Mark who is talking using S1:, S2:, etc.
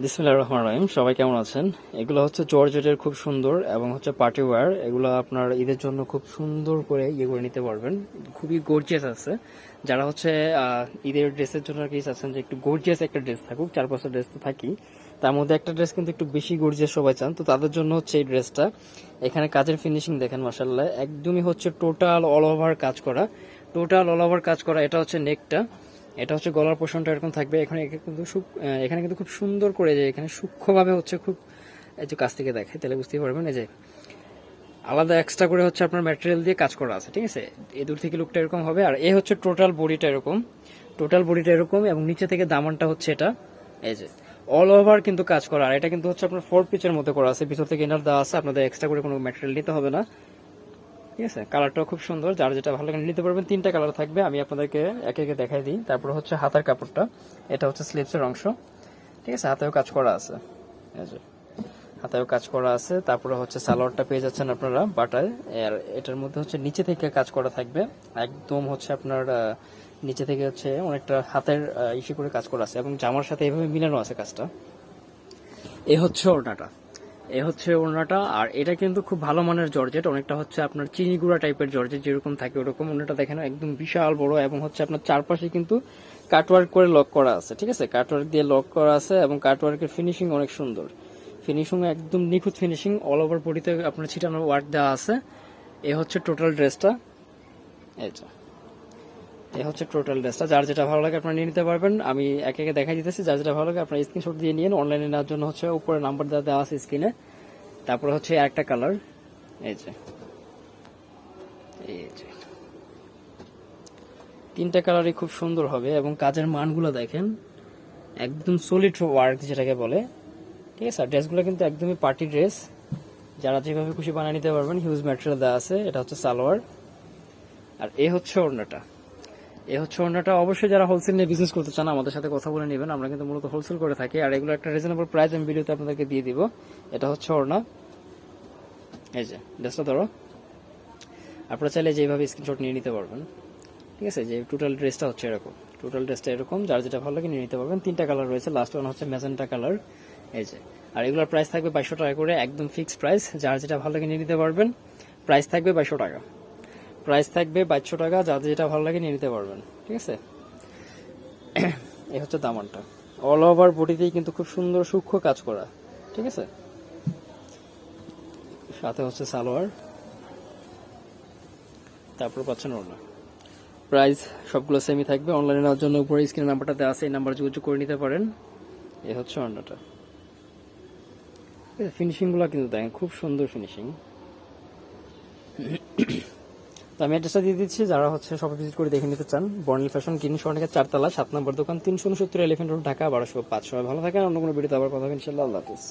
S1: বিসমুল্লাহ রহমান রহিম, সবাই কেমন আছেন? এগুলো হচ্ছে জর্জেটের খুব সুন্দর এবং হচ্ছে পার্টি ওয়্যার। এগুলো আপনার ঈদের জন্য খুব সুন্দর করে ইয়ে করে নিতে পারবেন। খুবই গর্জিয়াস আছে। যারা হচ্ছে ঈদের ড্রেসের জন্য আর কি চাচ্ছেন যে একটু গর্জিয়াস একটা ড্রেস থাকুক চার পাঁচটা ড্রেস তো থাকি তার মধ্যে একটা ড্রেস কিন্তু একটু বেশি গর্জিয়াস সবাই চান, তো তাদের জন্য হচ্ছে এই ড্রেসটা। এখানে কাজের ফিনিশিং দেখেন মাসাল্লাহ একদমই হচ্ছে টোটাল অল ওভার কাজ করা। টোটাল অল ওভার কাজ করা, এটা হচ্ছে নেকটা এটা হচ্ছে গলার পোষণটা এরকম থাকবে। এখানে কিন্তু এখানে কিন্তু খুব সুন্দর করে যে এখানে সূক্ষ্মভাবে হচ্ছে খুব একটু কাছ থেকে দেখে তাহলে বুঝতেই পারবেন। এই যে আলাদা এক্সট্রা করে হচ্ছে আপনার ম্যাটেরিয়াল দিয়ে কাজ করা আছে, ঠিক আছে? এই দূর থেকে লুকটা এরকম হবে। আর এ হচ্ছে টোটাল বডিটা এরকম। টোটাল বডিটা এরকম এবং নিচে থেকে দামানটা হচ্ছে এটা। এই যে অল ওভার কিন্তু কাজ করা। আর এটা কিন্তু হচ্ছে আপনার ফোর পিচের মধ্যে করা আছে। ভিতর থেকে ইনার দেওয়া আছে। আপনাদের এক্সট্রা করে কোনো ম্যাটেরিয়াল নিতে হবে না। ঠিক আছে, কালারটাও খুব সুন্দর। যার যেটা ভালো লাগে নিতে পারবেন। তিনটা কালার থাকবে। আমি আপনাদেরকে একে একে দেখাই দিই। তারপর হচ্ছে হাতার কাপড়টা। এটা হচ্ছে স্লিপসের অংশ। ঠিক আছে, হাতেও কাজ করা আছে। হাতেও কাজ করা আছে। তারপরে হচ্ছে সালোয়ারটা পেয়ে যাচ্ছেন আপনারা বাটায়। আর এটার মধ্যে হচ্ছে নিচে থেকে কাজ করা থাকবে। একদম হচ্ছে আপনার নিচে থেকে হচ্ছে অনেকটা হাতের ইস্যু করে কাজ করা আছে। এবং জামার সাথে এভাবে মিলানো আছে কাজটা। এ হচ্ছে ওড়নাটা। এ হচ্ছে ওড়নাটা, আর এটা কিন্তু খুব ভালো মানের জর্জেট। অনেকটা হচ্ছে আপনার চিনি গুঁড়া টাইপের জর্জেট, যেরকম থাকে ওরকম। ওড়নাটা দেখেন একদম বিশাল বড় এবং হচ্ছে আপনার চারপাশে কিন্তু কাটওয়ার্ক করে লক করা আছে, ঠিক আছে? কাটওয়ার্ক দিয়ে লক করা আছে এবং কাটওয়ার্কের ফিনিশিং অনেক সুন্দর। ফিনিশিং একদম নিখুঁত ফিনিশিং অল ওভার বডিতে আপনার ছিটানো ওয়ার্ক দেওয়া আছে। এ হচ্ছে টোটাল ড্রেসটা যে। এই হচ্ছে টোটাল ড্রেসটা যার যেটা ভালো লাগে আপনারা নিয়ে নিতে পারবেন। আমি একে একে দেখাই দিতেছি। যার যেটা ভালো লাগে আপনার স্ক্রিনশট দিয়ে নিন। অনলাইনে নেওয়ার জন্য হচ্ছে উপরে নাম্বার দেওয়া দেওয়া আছে স্ক্রিনে তারপরে হচ্ছে একটা কালার এই যে। এই যে। তিনটা কালারই খুব সুন্দর হবে এবং কাজের মানগুলো দেখেন। একদম সলিড ওয়ার্ক যেটাকে বলে। ঠিক আছে? আর ড্রেসগুলো কিন্তু একদমই পার্টি ড্রেস যারা যেভাবে খুশি বানিয়ে নিতে পারবেন হিউজ ম্যাটেরিয়াল দেওয়া আছে। এটা হচ্ছে সালোয়ার। আর এ হচ্ছে ওড়নাটা। এ হচ্ছে ওড়নাটা অবশ্যই যারা হোলসেল নিয়ে বিজনেস করতে চান, আমাদের সাথে কথা বলে নেবেন। আমরা কিন্তু মূলত হোলসেল করে থাকি। আর এগুলো একটা রিজনেবল প্রাইস আমি ভিডিওতে আপনাদেরকে দিয়ে দিব। এটা হচ্ছে ওড়না। এই যে ড্রেসটা ধরো। আপনারা চাইলে যেভাবে স্ক্রিনশট নিয়ে নিতে পারবেন। ঠিক আছে? যে টোটাল ড্রেসটা হচ্ছে এরকম। টোটাল ড্রেসটা এরকম। যার যেটা ভালো লাগে নিয়ে নিতে পারবেন। তিনটা কালার রয়েছে। লাস্ট ওয়ান হচ্ছে ম্যাজেন্টা কালার এই যে। আর এগুলোর প্রাইস থাকবে বাইশশো টাকা করে। একদম ফিক্সড প্রাইস যার যেটা ভালো লাগে নিয়ে নিতে পারবেন। প্রাইস থাকবে বাইশশো টাকা। প্রাইস থাকবে বাইশশো টাকা যাদের যেটা ভালো লাগে নিয়ে নিতে পারবেন, ঠিক আছে? এ হচ্ছে দামানটা। অল ওভার বডিতেই কিন্তু খুব সুন্দর সূক্ষ্ম কাজ করা, ঠিক আছে? সাথে হচ্ছে সালোয়ার। তারপর পাচ্ছেন ওড়না। প্রাইস সবগুলো সেমই থাকবে। অনলাইনে নেওয়ার জন্য উপরে স্ক্রিনের নাম্বারটা দেওয়া আছে, এই নাম্বার যোগাযোগ করে নিতে পারেন। এ হচ্ছে ওড়নাটা। ফিনিশিংগুলো কিন্তু দেখেন, খুব সুন্দর ফিনিশিং আমি অ্যাড্রেসটা দিয়ে দিচ্ছি, যারা হচ্ছে সব ভিজিট করে দেখে নিতে চান। বর্ণিল ফ্যাশন গ্রিন সরণিকা চারতলা, সাত নম্বর দোকান, তিনশো উনসত্তর এলিফেন্ট রোড ঢাকা, বারোশো পাঁচশো ভালো থাকেন, অন্য কোনো ভিডিওতে আবার কথা ইনশাল্লাহ আল্লাহ হাফিজ।